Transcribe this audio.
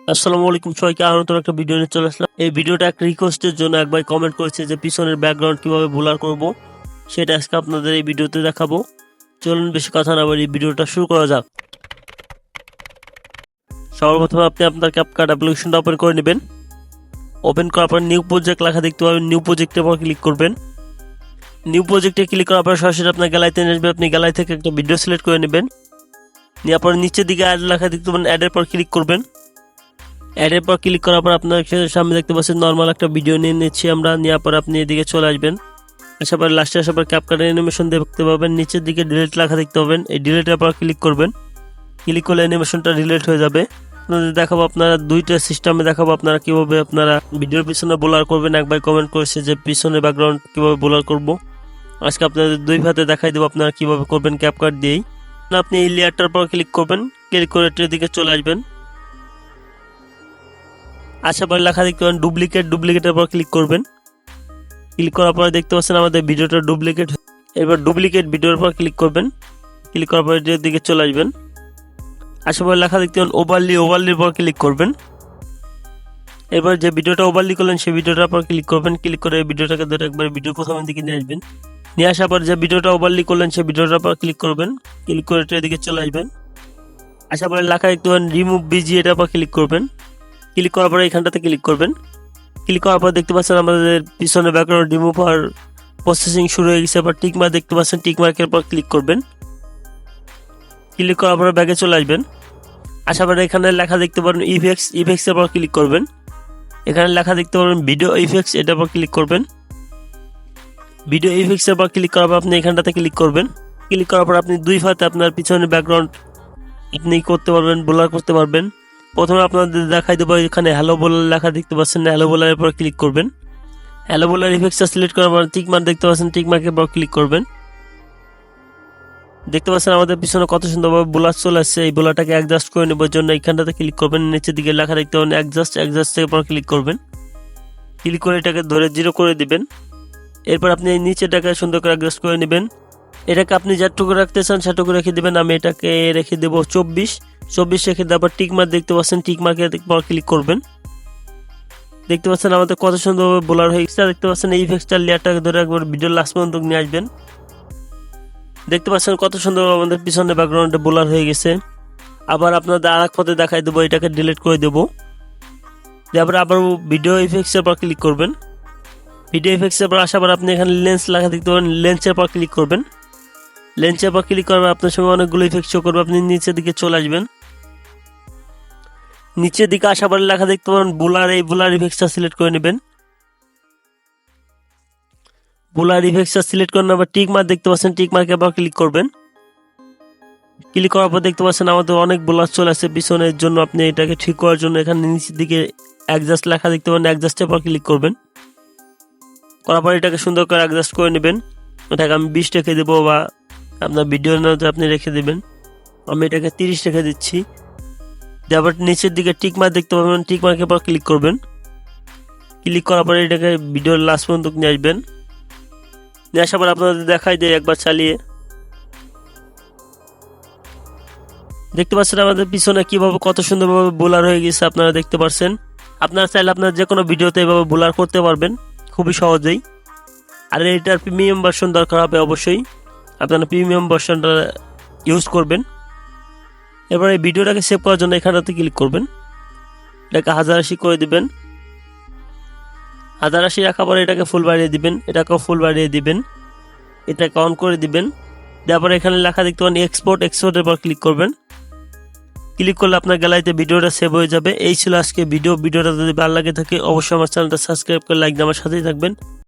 আসসালামু আলাইকুম সবাইকে একটা ভিডিও চলে আসলাম। এই ভিডিওটা জন্য একবার কমেন্ট করেছে যে, পিছনের ব্যাকগ্রাউন্ড কীভাবে সেটা আজকে আপনাদের এই ভিডিওতে দেখাবো। চলুন বেশি কথা না বলি ভিডিওটা শুরু করা যাক। সর্বপ্রথমে আপনি আপনার ক্যাপকার্ড অ্যাপ্লিকেশনটা ওপেন করে নেবেন। ওপেন করার পর নিউ প্রজেক্ট লেখা দেখতে পাবেন। নিউ প্রজেক্টের পর ক্লিক করবেন। নিউ প্রজেক্টে ক্লিক করার পর সরাসরি আপনার গ্যালারিতে নিয়ে আসবে আপনি গ্যালারি থেকে একটা ভিডিও সিলেক্ট করে নেবেন। নেওয়ার পর নিচের দিকে অ্যাড লেখা দেখতে পাবেন অ্যাডের পর ক্লিক করবেন। অ্যাডের পর ক্লিক করার পর আপনার সামনে দেখতে পাচ্ছেন নর্মাল একটা ভিডিও নিয়ে নিচ্ছি আমরা। নেওয়ার পর আপনি এদিকে চলে আসবেন। আসার পর লাস্টে আসার পর ক্যাপকার্ড অ্যানিমেশন দেখতে পাবেন। নিচের দিকে ডিলেট লেখা দেখতে পাবেন। এই ডিলিটের পর ক্লিক করবেন। ক্লিক করলে অ্যানিমেশনটা ডিলিট হয়ে যাবে। আপনাদের দেখাবো আপনারা দুইটা সিস্টেমে দেখাবো আপনারা কীভাবে আপনারা ভিডিওর পিছনে বোলার করবেন। একবার কমেন্ট করেছে যে পিছনে ব্যাকগ্রাউন্ড কীভাবে বোলার করব। আজকে আপনাদের দুই ভাতে দেখাই দেবো আপনারা কীভাবে করবেন ক্যাপকার্ড দিয়েই। আপনি এই লেয়ারটার পর ক্লিক করবেন ক্লিক করে এটার দিকে চলে আসবেন। আশা পরে লেখা দেখতে পাবেন ডুপ্লিকেট ডুপ্লিকেটের পর ক্লিক করবেন। ক্লিক করার পরে দেখতে পাচ্ছেন আমাদের ভিডিওটা ডুপ্লিকেট এবার ডুপ্লিকেট ভিডিওর পর ক্লিক করবেন। ক্লিক করার পরে এটার দিকে চলে আসবেন। আশা পরে লেখা দেখতে পাবেন ওভারলি ওভারলির পর ক্লিক করবেন। এবার যে ভিডিওটা ওভারলি করলেন, সেই ভিডিওটার পর ক্লিক করবেন। ক্লিক করে ভিডিওটাকে ধরে একবার ভিডিও প্রথমের দিকে নিয়ে আসবেন। নিয়ে আসার পর যে ভিডিওটা ওভারলি করলেন, সেই ভিডিওটার পর ক্লিক করবেন। ক্লিক করে এটার দিকে চলে আসবেন। আশা পরে লেখা দেখতে পাবেন রিমুভ বিজি এটার পর ক্লিক করবেন। ক্লিক করার পরে এখানটাতে ক্লিক করবেন। ক্লিক করার পর দেখতে পাচ্ছেন আমাদের পিছনে ব্যাকগ্রাউন্ড রিমুভ আর প্রসেসিং শুরু হয়ে গেছে। এবার টিক মার্ক দেখতে পাচ্ছেন টিক মার্কের পর ক্লিক করবেন। ক্লিক করার পরে ব্যাগে চলে আসবেন। আসার পরে এখানে লেখা দেখতে পারেন ইফেক্স ইফেক্সের পর ক্লিক করবেন। এখানে লেখা দেখতে পারেন ভিডিও ইফেক্স এটার পর ক্লিক করবেন। ভিডিও ইফেক্সের পর ক্লিক করার পর আপনি এখানটাতে ক্লিক করবেন। ক্লিক করার পর আপনি দুই ফাতে আপনার পিছনে ব্যাকগ্রাউন্ড আপনি করতে পারবেন ব্লার করতে পারবেন। প্রথমে আপনাদের দেখাই দেবো এখানে হ্যালো বলার লেখা দেখতে পাচ্ছেন হ্যালো বলারের পর ক্লিক করবেন। হ্যালো বলার ইফেক্টটা সিলেক্ট করার পর টিক মার্ক দেখতে পাচ্ছেন টিক মার্কের পর ক্লিক করবেন। দেখতে পাচ্ছেন আমাদের পিছনে কত সুন্দরভাবে বোলার চলে আসছে, এই বোলারটাকে অ্যাডজাস্ট করে নেবার জন্য এখানটাতে ক্লিক করবেন, নিচের দিকে লেখা দেখতে পাবেন অ্যাডজাস্ট অ্যাডজাস্ট থেকে পর ক্লিক করবেন। ক্লিক করে এটাকে ধরে জিরো করে দিবেন। এরপর আপনি এই নিচেটাকে সুন্দর করে অ্যাডজাস্ট করে নেবেন। এটাকে আপনি যেটুকু রাখতে চান সেটুকু রেখে দেবেন। আমি এটাকে রেখে দেবো চব্বিশ। চব্বিশ রেখে তারপর টিক মার্ক দেখতে পাচ্ছেন, টিক মার্কের পর ক্লিক করবেন। দেখতে পাচ্ছেন আমাদের কত সুন্দরভাবে বোলার হয়ে গেছে। দেখতে পাচ্ছেন এই ইফেক্টটার লেয়ারটাকে ধরে একবার ভিডিও লাস্ট পর্যন্ত নিয়ে আসবেন। দেখতে পাচ্ছেন কত সুন্দর আমাদের পিছনে ব্যাকগ্রাউন্ডে বোলার হয়ে গেছে। আবার আপনাদের আর এক পথে দেখাই দেবো, এটাকে ডিলিট করে দেবো। তারপরে আবার ভিডিও ইফেক্টসের পর ক্লিক করবেন। ভিডিও ইফেক্টসের পর আসার পর আপনি এখানে লেন্স লেখা দেখতে পাবেন লেন্সের পর ক্লিক করবেন। লেন্সের পর ক্লিক করবেন আপনার সঙ্গে অনেকগুলো ইফেক্ট শো করবে। আপনি নিচের দিকে চলে আসবেন। নিচের দিকে আসার পরে লেখা দেখতে পাবেন বোলার এই বোলার ইফেক্টসটা সিলেক্ট করে নেবেন। বোলার ইফেক্টসটা সিলেক্ট করে নেবার টিক মার্ক দেখতে পাচ্ছেন টিক মার্কে আবার ক্লিক করবেন। ক্লিক করার পর দেখতে পাচ্ছেন আমাদের অনেক বোলার চলে আসছে। পিছনের জন্য আপনি এটাকে ঠিক করার জন্য এখানে নিচের দিকে অ্যাডজাস্ট লেখা দেখতে পাবেন অ্যাডজাস্টের পর ক্লিক করবেন। এটাকে সুন্দর করে অ্যাডজাস্ট করে নেবেন। ওটাকে আমি বিশ রেখে দেবো বা আপনার ভিডিও নাতে আপনি রেখে দেবেন। আমি এটাকে তিরিশ রেখে দিচ্ছি। তারপর নিচের দিকে টিক মার্ক দেখতে পাবেন। টিক মার্কের পর ক্লিক করবেন। ক্লিক করার পরে এটাকে ভিডিওর লাস্ট পর্যন্ত নিয়ে আসবেন। নিয়ে আসার পর আপনাদের দেখাই দেয় একবার চালিয়ে। দেখতে পাচ্ছেন আমাদের পিছনে কীভাবে কত সুন্দরভাবে বোলার হয়ে গেছে আপনারা দেখতে পাচ্ছেন আপনারা চাইলে আপনার যে কোনো ভিডিওতে এভাবে বোলার করতে পারবেন। খুবই সহজেই। আর এটার প্রিমিয়াম ভার্সন দরকার হবে অবশ্যই। আপনারা প্রিমিয়াম ভার্সনটা ইউজ করবেন। এবার এই ভিডিওটাকে সেভ করার জন্য এখানটাতে ক্লিক করবেন। এটাকে হাজার আশি করে দিবেন। হাজার আশি রাখার পরে এটাকে ফুল বাড়িয়ে দিবেন। এটাকেও ফুল বাড়িয়ে দিবেন। এটাকে অন করে দিবেন। তারপরে এখানে লেখা দেখতে পান এক্সপোর্ট এক্সপোর্টের পর ক্লিক করবেন। ক্লিক করলে আপনার গ্যালারিতে ভিডিওটা সেভ হয়ে যাবে। এই ছিল আজকে ভিডিও। ভিডিওটা যদি ভালো লাগে থাকে, অবশ্যই আমার চ্যানেলটা সাবস্ক্রাইব করে লাইক দিয়ে আমার সাথেই থাকবেন।